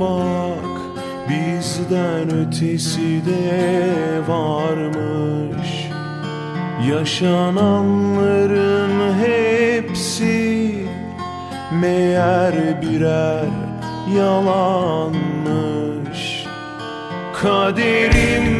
Bak bizden ötesi de varmış. Yaşananların hepsi meğer birer yalanmış. Kaderimde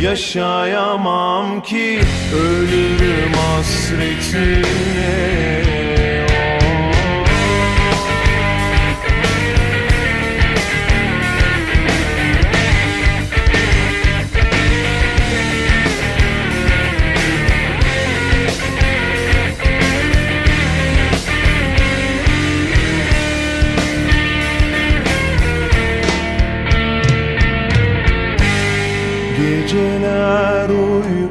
Yaşayamam ki ölürüm hasretinle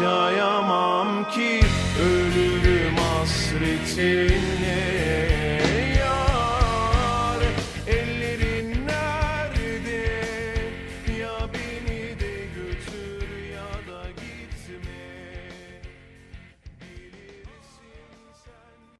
yaşayamam ki ölürüm hasretinle